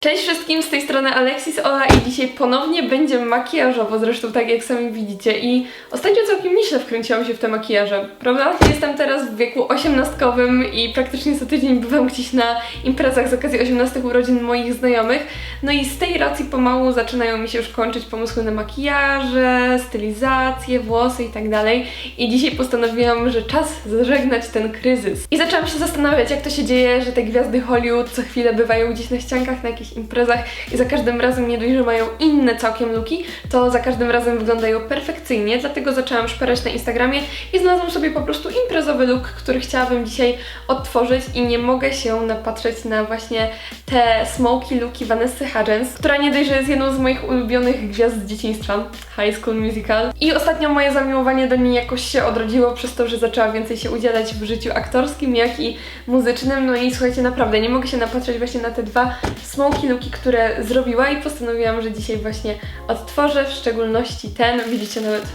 Cześć wszystkim, z tej strony Alexis Ola i dzisiaj ponownie będzie makijażowo, zresztą tak jak sami widzicie i ostatnio całkiem nieźle wkręciłam się w te makijaże, prawda? Jestem teraz w wieku osiemnastkowym i praktycznie co tydzień bywam gdzieś na imprezach z okazji 18 urodzin moich znajomych, no i z tej racji pomału zaczynają mi się już kończyć pomysły na makijaże, stylizację, włosy i tak dalej i dzisiaj postanowiłam, że czas zażegnać ten kryzys. I zaczęłam się zastanawiać, jak to się dzieje, że te gwiazdy Hollywood co chwilę bywają gdzieś na ściankach, na jakichś imprezach i za każdym razem nie dość, że mają inne całkiem luki, to za każdym razem wyglądają perfekcyjnie, dlatego zaczęłam szperać na Instagramie i znalazłam sobie po prostu imprezowy look, który chciałabym dzisiaj odtworzyć i nie mogę się napatrzeć na właśnie te smoky looki Vanessy Hudgens, która nie dość, że jest jedną z moich ulubionych gwiazd z dzieciństwa, High School Musical. I ostatnio moje zamiłowanie do niej jakoś się odrodziło przez to, że zaczęła więcej się udzielać w życiu aktorskim, jak i muzycznym. No i słuchajcie, naprawdę nie mogę się napatrzeć właśnie na te dwa smoky looki, które zrobiła i postanowiłam, że dzisiaj właśnie odtworzę, w szczególności ten. Widzicie, nawet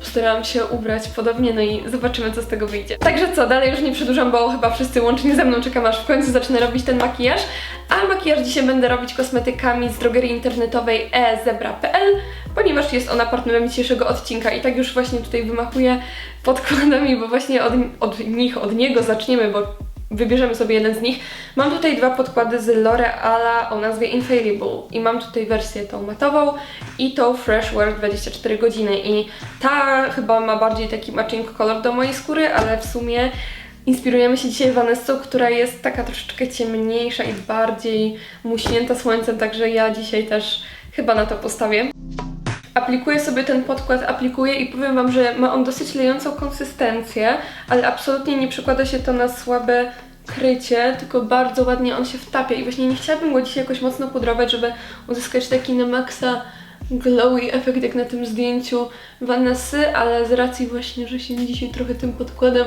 postarałam się ubrać podobnie, no i zobaczymy, co z tego wyjdzie. Także co, dalej już nie przedłużam, bo chyba wszyscy łącznie ze mną czekam, aż w końcu zacznę robić ten makijaż. A makijaż dzisiaj będę robić kosmetykami z drogerii internetowej ezebra.pl, ponieważ jest ona partnerem dzisiejszego odcinka i tak już właśnie tutaj wymachuję podkładami, bo właśnie od, od nich, od niego zaczniemy, bo wybierzemy sobie jeden z nich. Mam tutaj dwa podkłady z L'Oreala o nazwie Infallible i mam tutaj wersję tą matową i tą Fresh Wear 24 godziny i ta chyba ma bardziej taki matching kolor do mojej skóry, ale w sumie inspirujemy się dzisiaj Vanessą, która jest taka troszeczkę ciemniejsza i bardziej muśnięta słońcem, także ja dzisiaj też chyba na to postawię. Aplikuję sobie ten podkład, aplikuję i powiem Wam, że ma on dosyć lejącą konsystencję, ale absolutnie nie przekłada się to na słabe krycie, tylko bardzo ładnie on się wtapia i właśnie nie chciałabym go dzisiaj jakoś mocno pudrować, żeby uzyskać taki na maksa glowy efekt jak na tym zdjęciu Vanessy, ale z racji właśnie, że się dzisiaj trochę tym podkładem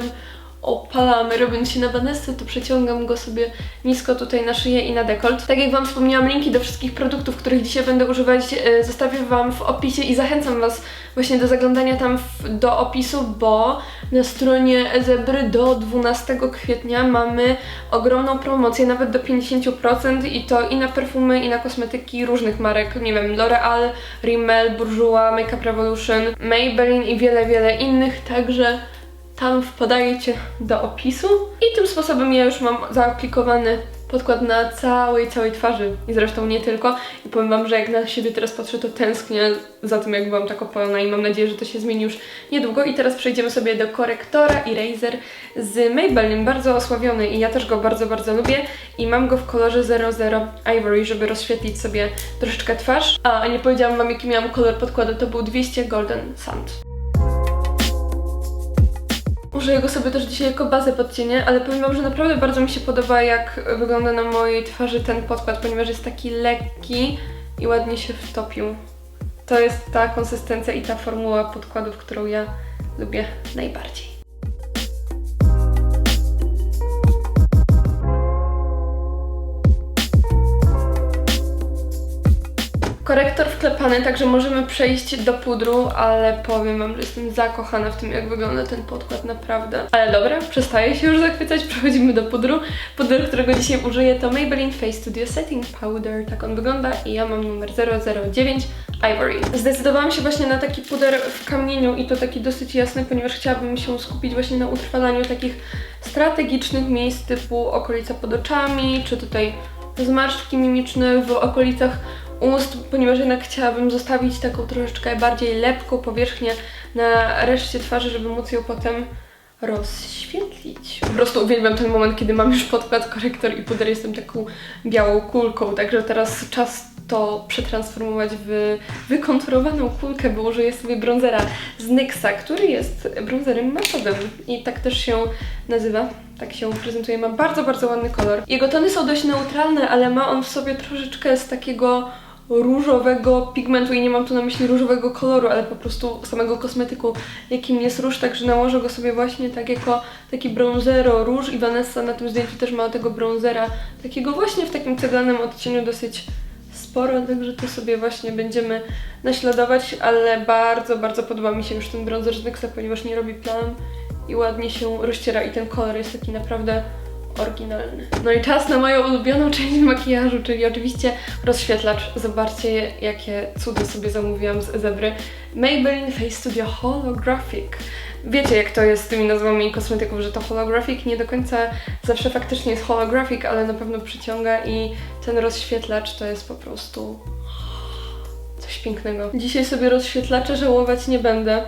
opalamy, robiąc się na Vanessę, to przeciągam go sobie nisko tutaj na szyję i na dekolt. Tak jak Wam wspomniałam, linki do wszystkich produktów, których dzisiaj będę używać, e, zostawię Wam w opisie i zachęcam Was właśnie do zaglądania tam w, do opisu, bo na stronie Zebry do 12 kwietnia mamy ogromną promocję, nawet do 50% i to i na perfumy, i na kosmetyki różnych marek, nie wiem, L'Oreal, Rimmel, Bourjois, Makeup Revolution, Maybelline i wiele, wiele innych, także tam wpadajcie do opisu. I tym sposobem ja już mam zaaplikowany podkład na całej, całej twarzy. I zresztą nie tylko. I powiem Wam, że jak na siebie teraz patrzę, to tęsknię za tym, jak byłam tak opalona. I mam nadzieję, że to się zmieni już niedługo. I teraz przejdziemy sobie do korektora Eraser z Maybelline, bardzo osławiony. I ja też go bardzo, bardzo lubię. I mam go w kolorze 00 Ivory, żeby rozświetlić sobie troszeczkę twarz, a nie powiedziałam Wam, jaki miałam kolor podkładu, to był 200 Golden Sand. Użyję go sobie też dzisiaj jako bazę pod cienie, ale powiem Wam, że naprawdę bardzo mi się podoba, jak wygląda na mojej twarzy ten podkład, ponieważ jest taki lekki i ładnie się wtopił. To jest ta konsystencja i ta formuła podkładów, którą ja lubię najbardziej. Korektor wklepany, także możemy przejść do pudru, ale powiem Wam, że jestem zakochana w tym, jak wygląda ten podkład, naprawdę. Ale dobra, przestaję się już zachwycać, przechodzimy do pudru. Puder, którego dzisiaj użyję to Maybelline Face Studio Setting Powder, tak on wygląda i ja mam numer 009 Ivory. Zdecydowałam się właśnie na taki puder w kamieniu i to taki dosyć jasny, ponieważ chciałabym się skupić właśnie na utrwalaniu takich strategicznych miejsc typu okolica pod oczami, czy tutaj zmarszczki mimiczne w okolicach ust, ponieważ jednak chciałabym zostawić taką troszeczkę bardziej lepką powierzchnię na reszcie twarzy, żeby móc ją potem rozświetlić. Po prostu uwielbiam ten moment, kiedy mam już podkład, korektor i puder, jestem taką białą kulką, także teraz czas to przetransformować w wykonturowaną kulkę, bo użyję sobie bronzera z NYXa, który jest bronzerem matowym i tak też się nazywa, tak się prezentuje, ma bardzo, bardzo ładny kolor. Jego tony są dość neutralne, ale ma on w sobie troszeczkę z takiego różowego pigmentu i nie mam tu na myśli różowego koloru, ale po prostu samego kosmetyku, jakim jest róż, także nałożę go sobie właśnie tak jako taki bronzero róż i Vanessa na tym zdjęciu też ma tego bronzera takiego właśnie w takim ceglanym odcieniu dosyć sporo, także to sobie właśnie będziemy naśladować, ale bardzo, bardzo podoba mi się już ten bronzer z NYXa, ponieważ nie robi plam i ładnie się rozciera i ten kolor jest taki naprawdę oryginalny. No i czas na moją ulubioną część makijażu, czyli oczywiście rozświetlacz. Zobaczcie, jakie cudy sobie zamówiłam z Zebry. Maybelline Face Studio Holographic. Wiecie, jak to jest z tymi nazwami kosmetyków, że to holographic nie do końca zawsze faktycznie jest holographic, ale na pewno przyciąga i ten rozświetlacz to jest po prostu coś pięknego. Dzisiaj sobie rozświetlacze żałować nie będę.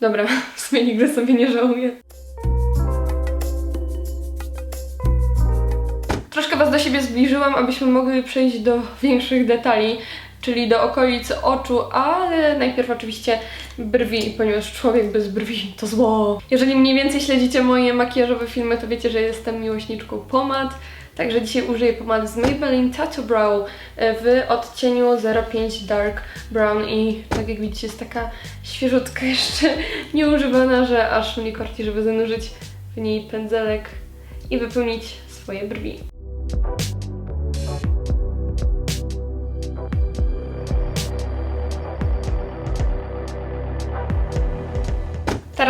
Dobra, w sumie nigdy sobie nie żałuję. Troszkę Was do siebie zbliżyłam, abyśmy mogli przejść do większych detali, czyli do okolic oczu, ale najpierw oczywiście brwi, ponieważ człowiek bez brwi to zło. Jeżeli mniej więcej śledzicie moje makijażowe filmy, to wiecie, że jestem miłośniczką pomad. Także dzisiaj użyję pomady z Maybelline Tattoo Brow e, w odcieniu 05 Dark Brown i tak jak widzicie jest taka świeżutka jeszcze nieużywana, że aż mnie korci, żeby zanurzyć w niej pędzelek i wypełnić swoje brwi.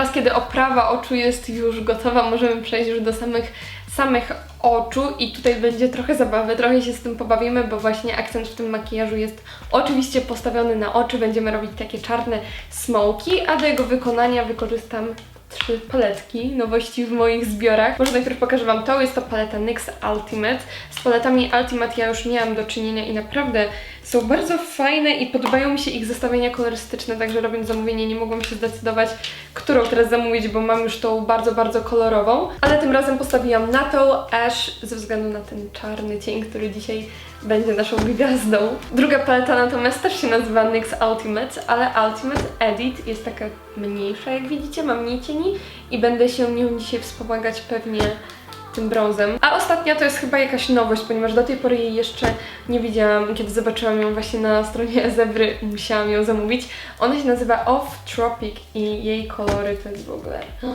Teraz, kiedy oprawa oczu jest już gotowa, możemy przejść już do samych, samych oczu i tutaj będzie trochę zabawy, trochę się z tym pobawimy, bo właśnie akcent w tym makijażu jest oczywiście postawiony na oczy. Będziemy robić takie czarne smoki, a do jego wykonania wykorzystam trzy paletki, nowości w moich zbiorach. Może najpierw pokażę Wam to, jest to paleta NYX Ultimate. Z paletami Ultimate ja już miałam do czynienia i naprawdę są bardzo fajne i podobają mi się ich zestawienia kolorystyczne, także robiąc zamówienie nie mogłam się zdecydować, którą teraz zamówić, bo mam już tą bardzo, bardzo kolorową. Ale tym razem postawiłam na tą Ash ze względu na ten czarny cień, który dzisiaj będzie naszą gwiazdą. Druga paleta natomiast też się nazywa NYX Ultimate, ale Ultimate Edit jest taka mniejsza, jak widzicie, ma mniej cieni i będę się nią dzisiaj wspomagać pewnie tym brązem. A ostatnia to jest chyba jakaś nowość, ponieważ do tej pory jej jeszcze nie widziałam. Kiedy zobaczyłam ją właśnie na stronie Zebry, musiałam ją zamówić. Ona się nazywa Off Tropic i jej kolory to jest w ogóle...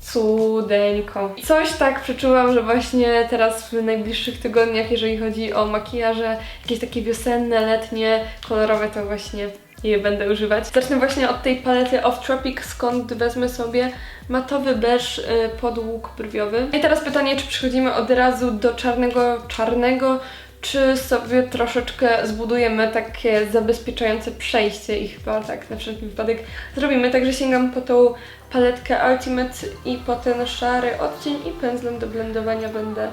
Cudeńko. Coś tak przeczułam, że właśnie teraz w najbliższych tygodniach, jeżeli chodzi o makijaże, jakieś takie wiosenne, letnie, kolorowe, to właśnie je będę używać. Zacznę właśnie od tej palety Off Tropic, skąd wezmę sobie matowy beż y, podłóg brwiowy. I teraz pytanie, czy przechodzimy od razu do czarnego, czarnego, czy sobie troszeczkę zbudujemy takie zabezpieczające przejście i chyba tak na wszelki wypadek zrobimy. Także sięgam po tą paletkę Ultimate i po ten szary odcień i pędzlem do blendowania będę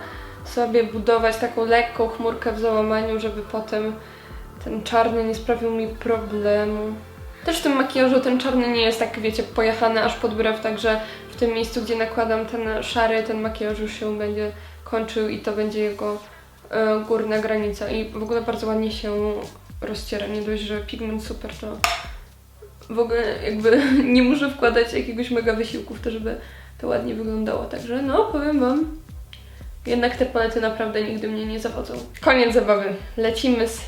sobie budować taką lekką chmurkę w załamaniu, żeby potem ten czarny nie sprawił mi problemu. Też w tym makijażu ten czarny nie jest tak, wiecie, pojechany aż pod brew, także w tym miejscu, gdzie nakładam ten szary, ten makijaż już się będzie kończył i to będzie jego e, górna granica. I w ogóle bardzo ładnie się rozciera. Nie dość, że pigment super, to w ogóle jakby nie muszę wkładać jakiegoś mega wysiłku w to, żeby to ładnie wyglądało. Także no, powiem Wam, jednak te palety naprawdę nigdy mnie nie zawodzą. Koniec zabawy. Lecimy z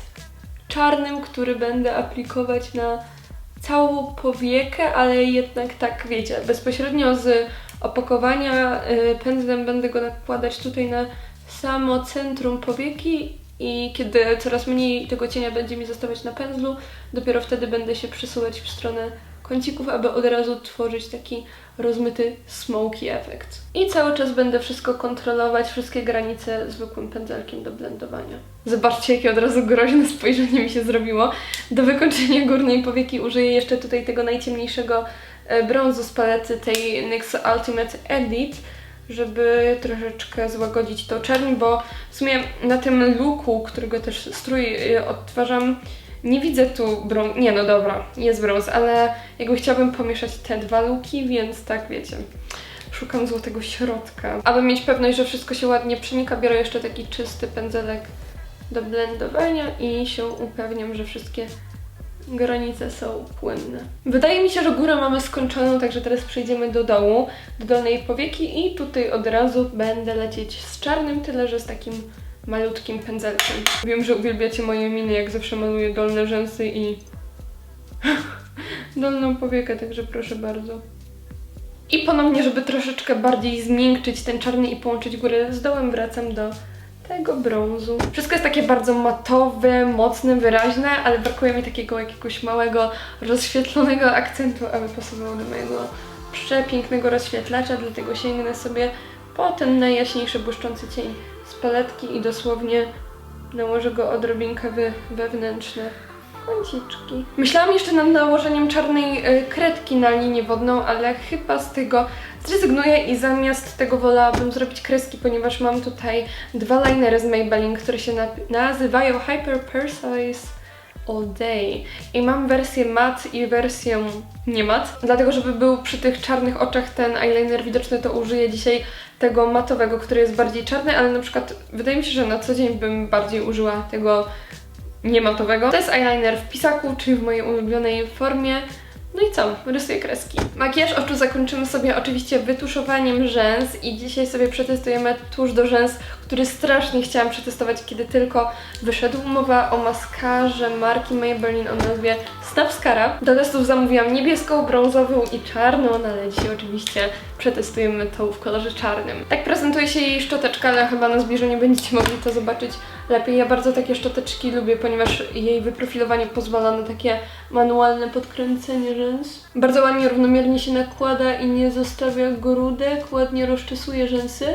czarnym, który będę aplikować na całą powiekę, ale jednak tak, wiecie, bezpośrednio z opakowania y, pędzlem będę go nakładać tutaj na samo centrum powieki i kiedy coraz mniej tego cienia będzie mi zostawać na pędzlu, dopiero wtedy będę się przesuwać w stronę kącików, aby od razu tworzyć taki rozmyty smoky efekt. I cały czas będę wszystko kontrolować, wszystkie granice zwykłym pędzelkiem do blendowania. Zobaczcie, jakie od razu groźne spojrzenie mi się zrobiło. Do wykończenia górnej powieki użyję jeszcze tutaj tego najciemniejszego e, brązu z palety tej NYX Ultimate Edit, żeby troszeczkę złagodzić tą czerń, bo w sumie na tym looku, którego też strój y, odtwarzam, nie widzę tu brąz. Nie, no dobra, jest brąz, ale jakby chciałabym pomieszać te dwa luki, więc tak wiecie. Szukam złotego środka. Aby mieć pewność, że wszystko się ładnie przenika, biorę jeszcze taki czysty pędzelek do blendowania i się upewniam, że wszystkie granice są płynne. Wydaje mi się, że górę mamy skończoną, także teraz przejdziemy do dołu, do dolnej powieki i tutaj od razu będę lecieć z czarnym, tyle że z takim malutkim pędzelkiem. Wiem, że uwielbiacie moje miny, jak zawsze maluję dolne rzęsy i dolną powiekę, także proszę bardzo. I ponownie, żeby troszeczkę bardziej zmiękczyć ten czarny i połączyć górę z dołem, wracam do tego brązu. Wszystko jest takie bardzo matowe, mocne, wyraźne, ale brakuje mi takiego jakiegoś małego, rozświetlonego akcentu, aby pasowało do mojego przepięknego rozświetlacza, dlatego sięgnę sobie po ten najjaśniejszy błyszczący cień z paletki i dosłownie nałożę go odrobinkę we, wewnętrzne kąciczki. Myślałam jeszcze nad nałożeniem czarnej y, kredki na linię wodną, ale chyba z tego zrezygnuję i zamiast tego wolałabym zrobić kreski, ponieważ mam tutaj dwa linery z Maybelline, które się nazywają Hyper Precise All Day. I mam wersję mat i wersję nie mat. Dlatego, żeby był przy tych czarnych oczach ten eyeliner widoczny, to użyję dzisiaj tego matowego, który jest bardziej czarny, ale na przykład wydaje mi się, że na co dzień bym bardziej użyła tego niematowego. To jest eyeliner w pisaku, czyli w mojej ulubionej formie. No i co? Rysuję kreski. Makijaż oczu zakończymy sobie oczywiście wytuszowaniem rzęs i dzisiaj sobie przetestujemy tusz do rzęs, który strasznie chciałam przetestować, kiedy tylko wyszedł. Mowa o maskarze marki Maybelline o nazwie Snapscara. Do testów zamówiłam niebieską, brązową i czarną, no ale dzisiaj oczywiście przetestujemy tą w kolorze czarnym. Tak prezentuje się jej szczoteczka, ale chyba na zbliżeniu będziecie mogli to zobaczyć lepiej. Ja bardzo takie szczoteczki lubię, ponieważ jej wyprofilowanie pozwala na takie manualne podkręcenie rzęs. Bardzo ładnie, równomiernie się nakłada i nie zostawia grudek, ładnie rozczesuje rzęsy.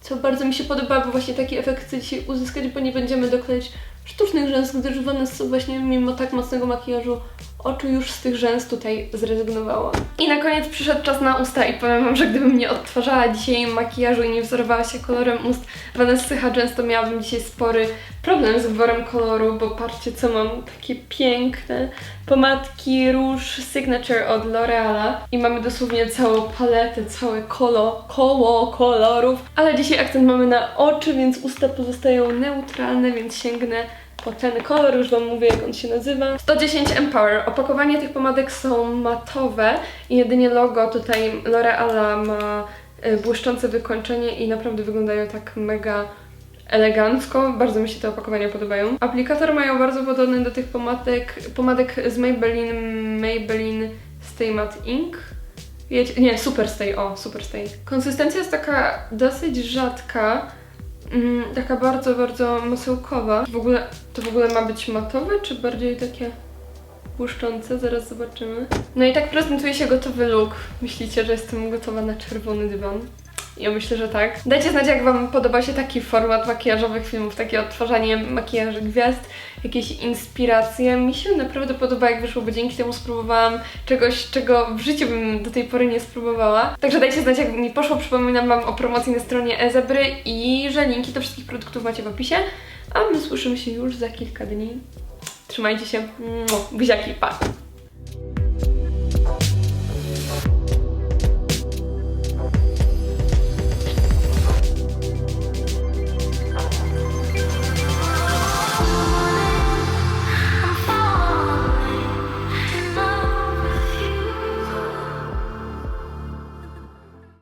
Co bardzo mi się podoba, bo właśnie taki efekt chcę dzisiaj uzyskać, bo nie będziemy doklejać sztucznych rzęs, gdyż Vanessa właśnie mimo tak mocnego makijażu oczu już z tych rzęs tutaj zrezygnowała. I na koniec przyszedł czas na usta i powiem Wam, że gdybym nie odtwarzała dzisiaj makijażu i nie wzorowała się kolorem ust Vanessy Hudgens, to miałabym dzisiaj spory problem z wyborem koloru, bo patrzcie co mam, takie piękne pomadki róż Signature od L'Oreala. I mamy dosłownie całą paletę, całe kolo, koło kolorów, ale dzisiaj akcent mamy na oczy, więc usta pozostają neutralne, więc sięgnę ten kolor, już Wam mówię jak on się nazywa. 110 Empower. Opakowanie tych pomadek są matowe i jedynie logo tutaj L'Oreala ma y, błyszczące wykończenie i naprawdę wyglądają tak mega elegancko. Bardzo mi się te opakowania podobają. Aplikator mają bardzo podobny do tych pomadek, pomadek z Maybelline, Maybelline Stay Matte Ink. Wiecie, nie, Super Stay, o, Super Stay. Konsystencja jest taka dosyć rzadka, mm, taka bardzo, bardzo masełkowa. W ogóle, to w ogóle ma być matowe, czy bardziej takie błyszczące? Zaraz zobaczymy. No i tak prezentuje się gotowy look. Myślicie, że jestem gotowa na czerwony dywan? Ja myślę, że tak. Dajcie znać, jak Wam podoba się taki format makijażowych filmów, takie odtwarzanie makijaży gwiazd, jakieś inspiracje. Mi się naprawdę podoba, jak wyszło, bo dzięki temu spróbowałam czegoś, czego w życiu bym do tej pory nie spróbowała. Także dajcie znać, jak mi poszło. Przypominam Wam o promocji na stronie Ezebry i że linki do wszystkich produktów macie w opisie. A my słyszymy się już za kilka dni. Trzymajcie się. Buziaki, pa!